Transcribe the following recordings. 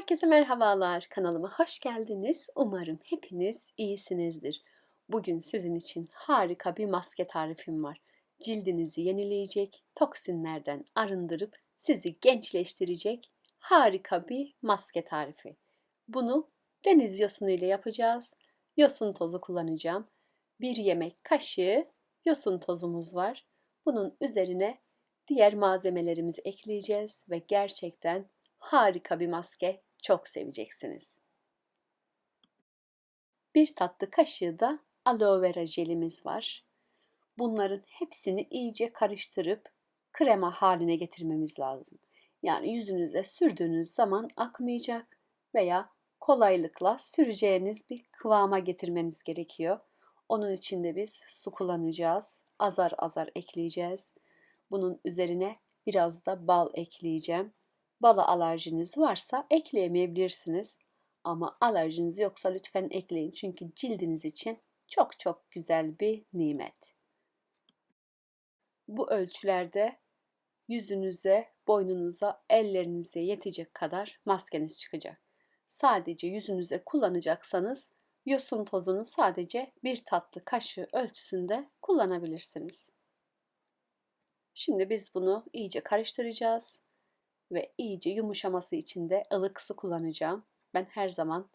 Herkese merhabalar. Kanalıma hoş geldiniz. Umarım hepiniz iyisinizdir. Bugün sizin için harika bir maske tarifim var. Cildinizi yenileyecek, toksinlerden arındırıp sizi gençleştirecek harika bir maske tarifi. Bunu deniz yosunu ile yapacağız. Yosun tozu kullanacağım. Bir yemek kaşığı yosun tozumuz var. Bunun üzerine diğer malzemelerimizi ekleyeceğiz ve gerçekten harika bir maske. Çok seveceksiniz. Bir tatlı kaşığı da aloe vera jelimiz var. Bunların hepsini iyice karıştırıp krema haline getirmemiz lazım. Yani yüzünüze sürdüğünüz zaman akmayacak veya kolaylıkla süreceğiniz bir kıvama getirmeniz gerekiyor. Onun için de biz su kullanacağız. Azar azar ekleyeceğiz. Bunun üzerine biraz da bal ekleyeceğim. Bala alerjiniz varsa ekleyemeyebilirsiniz. Ama alerjiniz yoksa lütfen ekleyin. Çünkü cildiniz için çok çok güzel bir nimet. Bu ölçülerde yüzünüze, boynunuza, ellerinize yetecek kadar maskeniz çıkacak. Sadece yüzünüze kullanacaksanız yosun tozunu sadece bir tatlı kaşığı ölçüsünde kullanabilirsiniz. Şimdi biz bunu iyice karıştıracağız ve iyice yumuşaması için de ılık su kullanacağım. Ben her zaman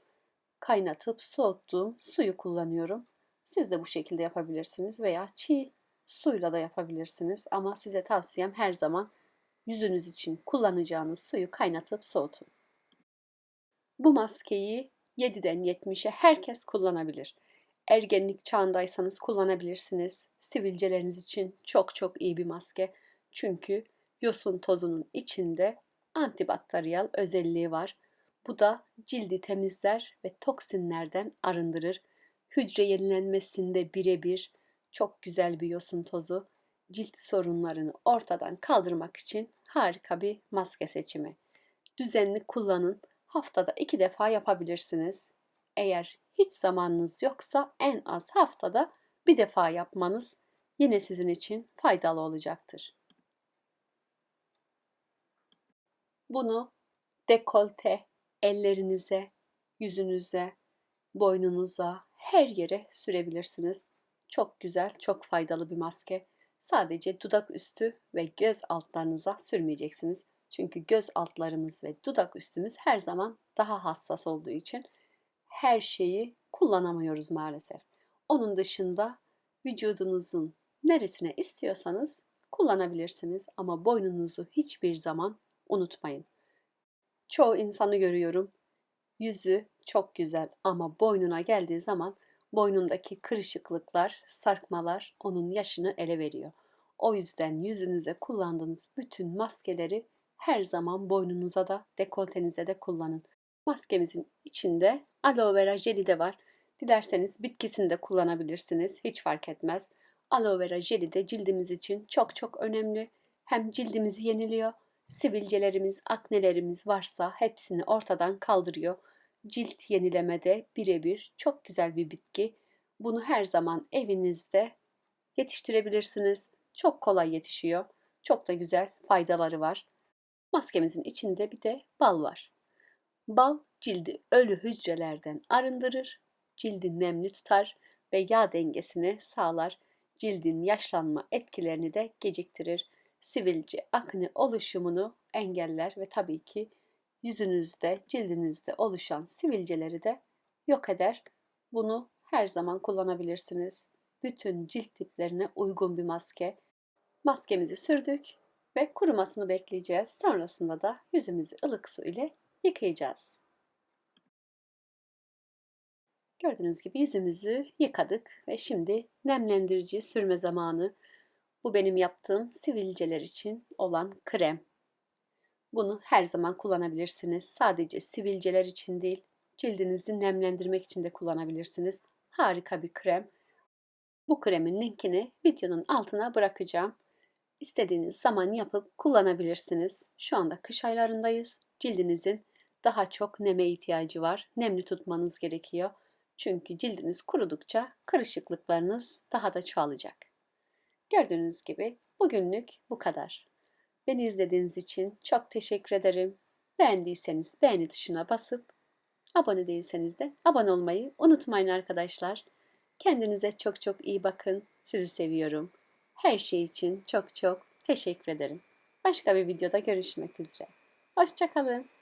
kaynatıp soğuttuğum suyu kullanıyorum. Siz de bu şekilde yapabilirsiniz veya çiğ suyla da yapabilirsiniz ama size tavsiyem her zaman yüzünüz için kullanacağınız suyu kaynatıp soğutun. Bu maskeyi 7'den 70'e herkes kullanabilir. Ergenlik çağındaysanız kullanabilirsiniz. Sivilceleriniz için çok çok iyi bir maske. Çünkü yosun tozunun içinde antibakteriyel özelliği var. Bu da cildi temizler ve toksinlerden arındırır. Hücre yenilenmesinde birebir çok güzel bir yosun tozu. Cilt sorunlarını ortadan kaldırmak için harika bir maske seçimi. Düzenli kullanın. Haftada iki defa yapabilirsiniz. Eğer hiç zamanınız yoksa en az haftada bir defa yapmanız yine sizin için faydalı olacaktır. Bunu dekolte, ellerinize, yüzünüze, boynunuza, her yere sürebilirsiniz. Çok güzel, çok faydalı bir maske. Sadece dudak üstü ve göz altlarınıza sürmeyeceksiniz. Çünkü göz altlarımız ve dudak üstümüz her zaman daha hassas olduğu için her şeyi kullanamıyoruz maalesef. Onun dışında vücudunuzun neresine istiyorsanız kullanabilirsiniz ama boynunuzu hiçbir zaman unutmayın. Çoğu insanı görüyorum. Yüzü çok güzel ama boynuna geldiği zaman boynundaki kırışıklıklar, sarkmalar onun yaşını ele veriyor. O yüzden yüzünüze kullandığınız bütün maskeleri her zaman boynunuza da dekoltenize de kullanın. Maskemizin içinde aloe vera jeli de var. Dilerseniz bitkisini de kullanabilirsiniz. Hiç fark etmez. Aloe vera jeli de cildimiz için çok çok önemli. Hem cildimizi yeniliyor sivilcelerimiz, aknelerimiz varsa hepsini ortadan kaldırıyor. Cilt yenilemede birebir çok güzel bir bitki. Bunu her zaman evinizde yetiştirebilirsiniz. Çok kolay yetişiyor. Çok da güzel faydaları var. Maskemizin içinde bir de bal var. Bal cildi ölü hücrelerden arındırır, cildi nemli tutar ve yağ dengesini sağlar. Cildin yaşlanma etkilerini de geciktirir sivilce, akne oluşumunu engeller ve tabii ki yüzünüzde, cildinizde oluşan sivilceleri de yok eder. Bunu her zaman kullanabilirsiniz. Bütün cilt tiplerine uygun bir maske. Maskemizi sürdük ve kurumasını bekleyeceğiz. Sonrasında da yüzümüzü ılık su ile yıkayacağız. Gördüğünüz gibi yüzümüzü yıkadık ve şimdi nemlendirici sürme zamanı. Bu benim yaptığım sivilceler için olan krem. Bunu her zaman kullanabilirsiniz. Sadece sivilceler için değil, cildinizi nemlendirmek için de kullanabilirsiniz. Harika bir krem. Bu kremin linkini videonun altına bırakacağım. İstediğiniz zaman yapıp kullanabilirsiniz. Şu anda kış aylarındayız. Cildinizin daha çok neme ihtiyacı var. Nemli tutmanız gerekiyor. Çünkü cildiniz kurudukça kırışıklıklarınız daha da çoğalacak. Gördüğünüz gibi bugünlük bu kadar. Beni izlediğiniz için çok teşekkür ederim. Beğendiyseniz beğeni tuşuna basıp abone değilseniz de abone olmayı unutmayın arkadaşlar. Kendinize çok çok iyi bakın. Sizi seviyorum. Her şey için çok çok teşekkür ederim. Başka bir videoda görüşmek üzere. Hoşçakalın.